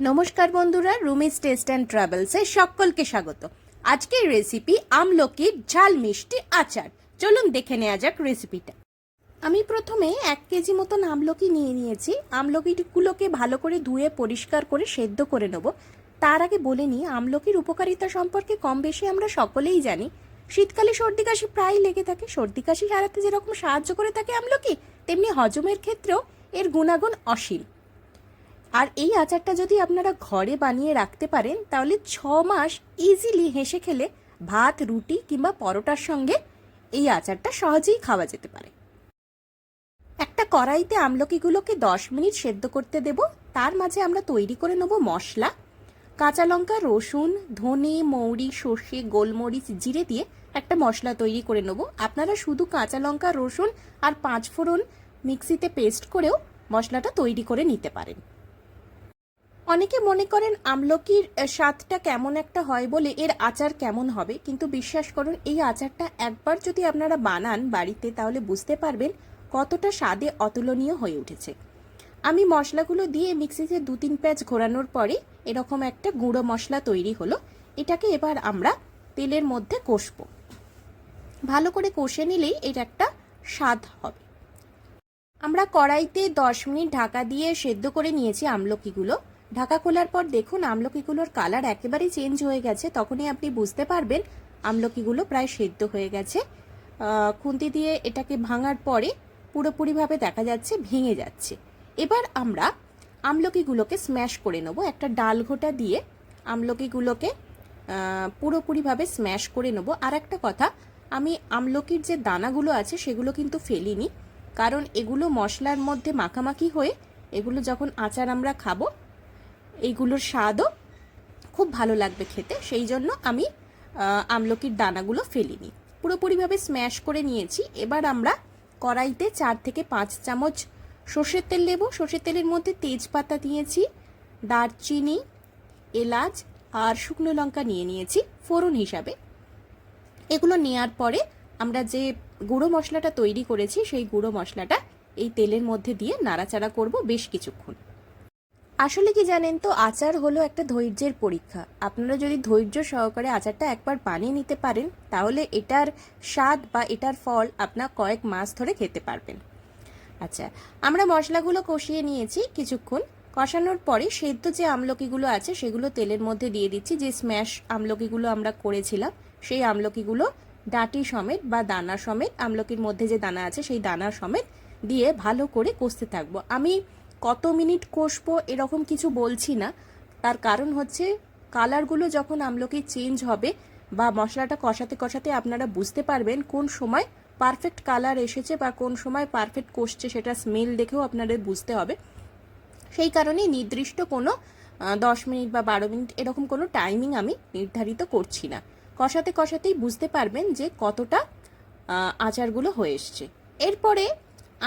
নমস্কার বন্ধুরা রুমিস taste and ট্রাভেলসে সকলকে স্বাগত। আজকের রেসিপি আমলকির ঝাল মিষ্টি আচার। চলুন দেখে নেওয়া যাক রেসিপিটা আমি প্রথমে এক কেজি মতন আমলকি নিয়ে নিয়েছি। আমলকিগুলোকে ভালো করে ধুয়ে পরিষ্কার করে সেদ্ধ করে নেব। তার আগে বলে নিই, আমলকির উপকারিতা সম্পর্কে কম বেশি আমরা সকলেই জানি। শীতকালে সর্দি কাশি প্রায় লেগে থাকে। সর্দি কাশি সারাতে যেরকম সাহায্য করে থাকে আমলকি, তেমনি হজমের ক্ষেত্রেও এর গুণাগুণ অসীম। আর এই আচারটা যদি আপনারা ঘরে বানিয়ে রাখতে পারেন, তাহলে ছ মাস ইজিলি হেসে খেলে ভাত, রুটি কিংবা পরোটার সঙ্গে এই আচারটা সহজেই খাওয়া যেতে পারে। একটা কড়াইতে আমলকিগুলোকে দশ মিনিট সেদ্ধ করতে দেব। তার মাঝে আমরা তৈরি করে নেব মশলা। কাঁচা লঙ্কা, রসুন, ধনে, মৌরি, সর্ষে, গোলমরিচ, জিরে দিয়ে একটা মশলা তৈরি করে নেব। আপনারা শুধু কাঁচা লঙ্কা, রসুন আর পাঁচ ফোড়ন মিক্সিতে পেস্ট করেও মশলাটা তৈরি করে নিতে পারেন। অনেকে মনে করেন আমলকির স্বাদটা কেমন একটা হয় বলে এর আচার কেমন হবে। কিন্তু বিশ্বাস করুন, এই আচারটা একবার যদি আপনারা বানান বাড়িতে, তাহলে বুঝতে পারবেন কতটা স্বাদে অতুলনীয় হয়ে উঠেছে। আমি মশলাগুলো দিয়ে মিক্সিতে দু তিন প্যাচ ঘোরানোর পরে এরকম একটা গুঁড়ো মশলা তৈরি হলো। এটাকে এবার আমরা তেলের মধ্যে কষবো। ভালো করে কষে নিলেই এর একটা স্বাদ হবে। আমরা কড়াইতে দশ মিনিট ঢাকা দিয়ে সেদ্ধ করে নিয়েছি আমলকিগুলো। ঢাকা খোলার পর দেখুন আমলকিগুলোর কালার একেবারেই চেঞ্জ হয়ে গেছে। তখনই আপনি বুঝতে পারবেন আমলকিগুলো প্রায় সেদ্ধ হয়ে গেছে। খুন্তি দিয়ে এটাকে ভাঙার পরে পুরোপুরিভাবে দেখা যাচ্ছে ভেঙে যাচ্ছে। এবার আমরা আমলকিগুলোকে স্ম্যাশ করে নেব। একটা ডাল ঘোটা দিয়ে আমলকিগুলোকে পুরোপুরিভাবে স্ম্যাশ করে নেব। আর একটা কথা, আমি আমলকির যে দানাগুলো আছে সেগুলো কিন্তু ফেলিনি। কারণ এগুলো মশলার মধ্যে মাখামাখি হয়ে এগুলো যখন আচার আমরা খাব এইগুলোর স্বাদও খুব ভালো লাগবে খেতে। সেই জন্য আমি আমলকির দানাগুলো ফেলিনি। পুরোপুরিভাবে স্ম্যাশ করে নিয়েছি। এবার আমরা কড়াইতে চার থেকে পাঁচ চামচ সর্ষের তেল নেব সর্ষের তেলের মধ্যে তেজপাতা দিয়েছি, দারচিনি, এলাচ আর শুকনো লঙ্কা নিয়ে নিয়েছি ফোড়ন হিসাবে। এগুলো নেওয়ার পরে আমরা যে গুঁড়ো মশলাটা তৈরি করেছি, সেই গুঁড়ো মশলাটা এই তেলের মধ্যে দিয়ে নাড়াচাড়া করব বেশ কিছুক্ষণ। আসলে কি জানেন তো, আচার হলো একটা ধৈর্যের পরীক্ষা। আপনারা যদি ধৈর্য সহকারে আচারটা একবার বানিয়ে নিতে পারেন, তাহলে এটার স্বাদ বা এটার ফল আপনার কয়েক মাস ধরে খেতে পারবেন। আচ্ছা আমরা মশলাগুলো কষিয়ে নিয়েছি কিছুক্ষণ। কষানোর পরে সেদ্ধ যে আমলকিগুলো আছে, সেগুলো তেলের মধ্যে দিয়ে দিচ্ছি। যে স্ম্যাশ আমলকিগুলো আমরা করেছিলাম, সেই আমলকিগুলো ডাঁটি সমেত বা দানা সমেত, আমলকির মধ্যে যে দানা আছে, সেই দানা সমেত দিয়ে ভালো করে কষতে থাকব। আমি কত মিনিট কষবো এরকম কিছু বলছি না। তার কারণ হচ্ছে কালারগুলো যখন আমলকি চেঞ্জ হবে বা মশলাটা কষাতে কষাতে আপনারা বুঝতে পারবেন কোন সময় পারফেক্ট কালার এসেছে বা কোন সময় পারফেক্ট কষছে সেটা স্মেল দেখেও আপনাদের বুঝতে হবে। সেই কারণে নির্দিষ্ট কোনো দশ মিনিট বা বারো মিনিট এরকম কোনো টাইমিং আমি নির্ধারিত করছি না। কষাতে কষাতেই বুঝতে পারবেন যে কতটা আচারগুলো হয়ে এসছে। এরপরে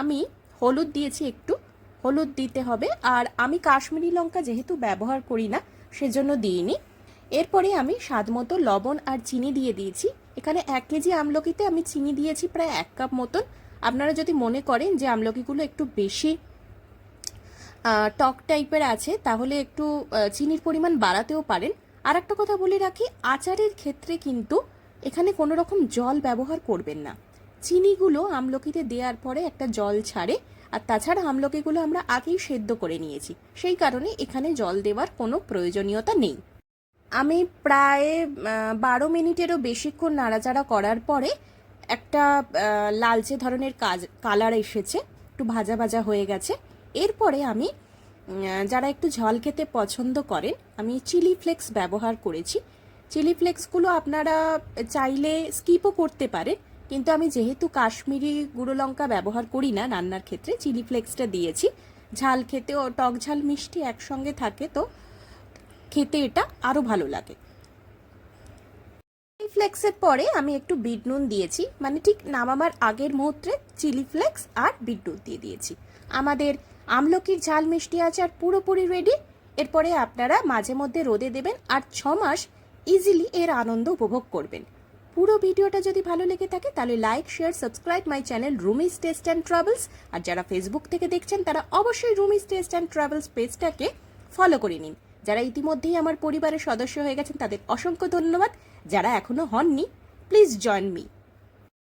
আমি হলুদ দিয়েছি একটু। হলুদ দিতে হবে। আর আমি কাশ্মীরি লঙ্কা যেহেতু ব্যবহার করি না, সেজন্য দিইনি। এরপরে আমি স্বাদ মতো লবণ আর চিনি দিয়ে দিয়েছি। এখানে এক কেজি আমলকিতে আমি চিনি দিয়েছি প্রায় এক কাপ মতন। আপনারা যদি মনে করেন যে আমলকিগুলো একটু বেশি টক টাইপের আছে, তাহলে একটু চিনির পরিমাণ বাড়াতেও পারেন। আর একটা কথা বলে রাখি, আচারের ক্ষেত্রে কিন্তু এখানে কোনো রকম জল ব্যবহার করবেন না। চিনিগুলো আমলকিতে দেওয়ার পরে একটা জল ছাড়ে আর তাছাড়া আমলকিগুলো আমরা আগেই সেদ্ধ করে নিয়েছি। সেই কারণে এখানে জল দেওয়ার কোনো প্রয়োজনীয়তা নেই। আমি প্রায় বারো মিনিটেরও বেশিক্ষণ নাড়াচাড়া করার পরে একটা লালচে ধরনের কাজ, কালার এসেছে, একটু ভাজা ভাজা হয়ে গেছে। এরপরে আমি যারা একটু ঝাল খেতে পছন্দ করেন, আমি চিলি ফ্লেক্স ব্যবহার করেছি। চিলি ফ্লেক্সগুলো আপনারা চাইলে স্কিপও করতে পারেন কিন্তু আমি যেহেতু কাশ্মীরি গুঁড়ো লঙ্কা ব্যবহার করি না রান্নার ক্ষেত্রে, চিলি ফ্লেক্সটা দিয়েছি। ঝাল খেতেও টক ঝাল মিষ্টি একসঙ্গে থাকে, তো খেতে এটা আরও ভালো লাগে। চিলি ফ্লেক্সের পরে আমি একটু বিট নুন দিয়েছি মানে ঠিক নামাবার আগের মুহূর্তে চিলি ফ্লেক্স আর বিট নুন দিয়ে দিয়েছি। আমাদের আমলকির ঝাল মিষ্টি আচার পুরোপুরি রেডি এরপরে আপনারা মাঝে মধ্যে রোদে দেবেন আর ছ মাস ইজিলি এর আনন্দ উপভোগ করবেন। পুরো ভিডিওটা যদি ভালো লেগে থাকে, তাহলে like share subscribe my channel Rumi's taste and travels আর যারা ফেসবুক থেকে দেখছেন, তারা অবশ্যই রুমিস টেস্ট অ্যান্ড ট্রাভেলস পেজটাকে ফলো করে নিন। যারা ইতিমধ্যেই আমার পরিবারের সদস্য হয়ে গেছেন, তাদের অসংখ্য ধন্যবাদ। যারা এখনও হননি প্লিজ জয়েন মি